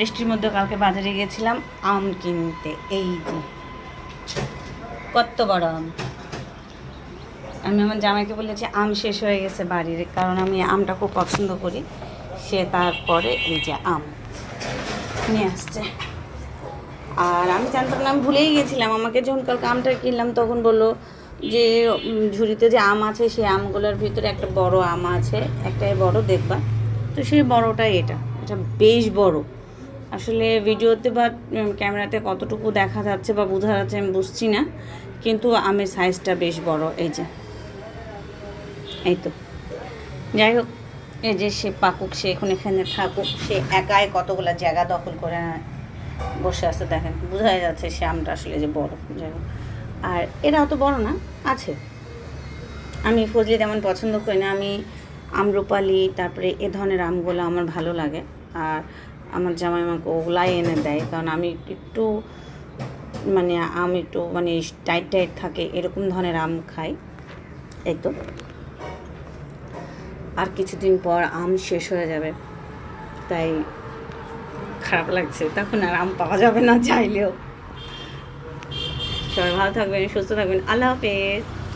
বৃষ্টির মধ্যে কালকে বাজারে গিয়েছিলাম, আম কিনতে, এই যে। কত বড় আম। আমি আমার জামাইকে বলেছি, আম শেষ হয়ে গেছে বাড়ির, কারণ আমি আমটা খুব পছন্দ করি। সে তারপরে এই যে আম নিয়ে আসছে। আর আমি জানতাম আমি ভুলেই গেছিলাম আমাকে যখন কালকে আমটা কিনলাম, তখন বলল যে ঝুড়িতে যে আম আছে, সেই আমগুলোর ভিতরে একটা বড় আম আছে, একটাই বড়, দেখবা? তো সেই বড়টাই এটা। এটা বেশ বড়। আসলে ভিডিওতে বা ক্যামেরাতে কতটুকু দেখা যাচ্ছে বা বোঝা যাচ্ছে আমি বুঝছি না, কিন্তু আমের সাইজটা বেশ বড়, এই যে। এই তো। যাই হোক, এই যে সে পাকুক, সে এখন এখানে থাকুক, সে একাই কতগুলো জায়গা দখল করে বসে আছে, দেখেন। বোঝা যাচ্ছে সে আমটা আসলে যে বড়, যাই হোক। আর এরা অত বড় না, আছে। আমি ফজলি তেমন পছন্দ করি না, আমি আমরুপালি, তারপরে এ ধরনের আমগুলো আমার ভালো লাগে। আর আমার জামাই আমাকে ওগুলাই এনে দেয়। কারণ আমি একটু মানে আম একটু মানে টাইট টাইট থাকে, এরকম ধরনের আম খাই। এই তো। আর কিছুদিন পর আম শেষ হয়ে যাবে। তাই খারাপ লাগছে। তখন আর আম পাওয়া যাবে না চাইলেও। সবাই ভালো থাকবেন, সুস্থ থাকবেন। আল্লাহ হাফেজ।